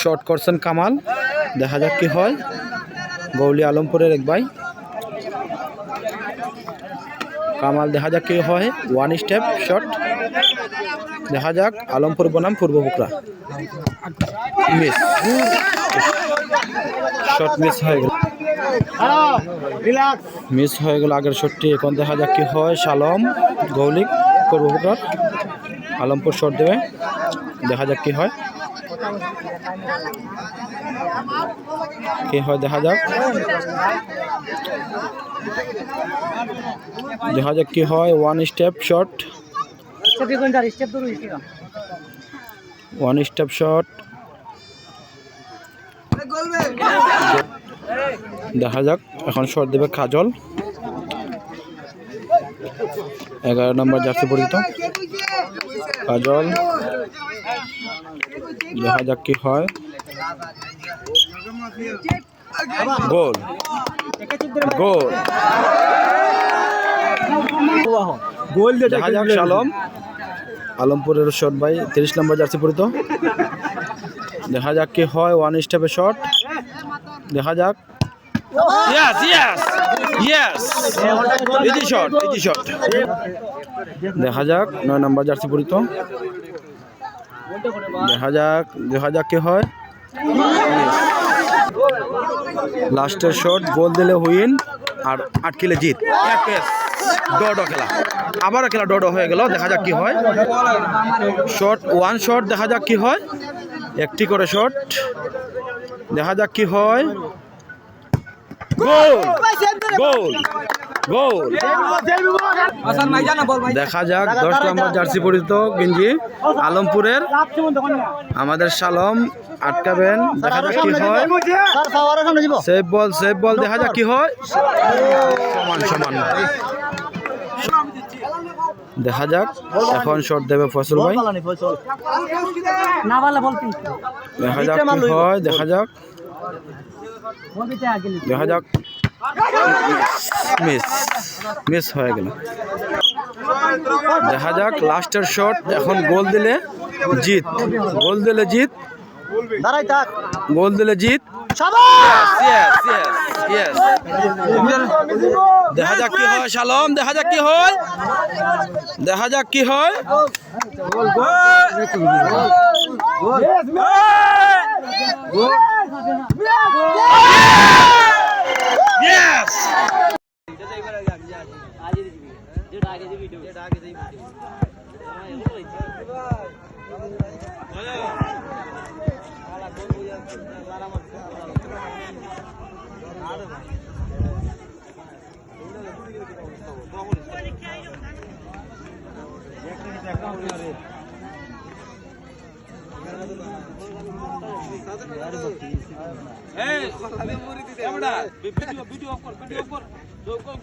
Short করছেন কামাল। দেখা যাক কি হয়। গৌলি আলমপুরের এক ভাই। কামাল, দেখা যাক কি হয়। ওয়ান স্টেপ শট দেখা যাক আলমপুর বনাম পূর্ব বুকরা। মিস শট মিস হয়ে গেল। মিস হয়ে গেল আগের শটটি এখন দেখা যাক কি হয়। শালম গৌলিক পূর্ব বুকরার আলমপুর শট দেবে। দেখা যাক কি হয়। কি হয় দেখা যাক। দেখা যাক কি হয় one step shot one step shot দেখা যাক এখন শট দেবে কাজল। এগারো নম্বর জার্সি পরিচিত কাজল। দেখা যাক কি হয়। গোল। গোল। গোল দেখা যাক, শালম। আলমপুরের শট ভাই, তিরিশ নম্বর জার্সি পরিত। দেখা যাক কি হয় ওয়ান স্টেপে শট দেখা যাক। দেখা যাক, নয় নম্বর জার্সি পরিত। দেখা যাক দেখা যাক কি হয়। লাস্টের শট গোল দিলে হুইন আর আটকিলে জিত। এক খেলা। আবারও খেলা ড ড হয়ে গেল, দেখা যাক কি হয়। শট ওয়ান শট দেখা যাক কি হয়। একটি করে শট দেখা যাক কি হয়। গোল গোল গোল দেখা যাক দশ নম্বর জার্সি পরিচিত গেঞ্জি। আলমপুরের আমাদের শালম আটকাবেন দেখা যাক কি হয়। সেভ বল সেভ বল দেখা যাক কি হয়। সমান সমান। দেখা যাক এখন শট দেবে ফসল ভাই। দেখা যাক কি হয় দেখা যাক। দেখা যাক। মিস মিস হয়ে গেল। দেখা যাক লাস্টের শট এখন গোল দিলে জিত। গোল দিলে জিত। দাঁড়াই থাক। গোল দিলে জিত. দেখা যাক কি হয় শালম দেখা যাক কি হয়। দেখা যাক কি হয়। Yes! ভিডিও ভিডিও অফ কর ভিডিও অফ কর।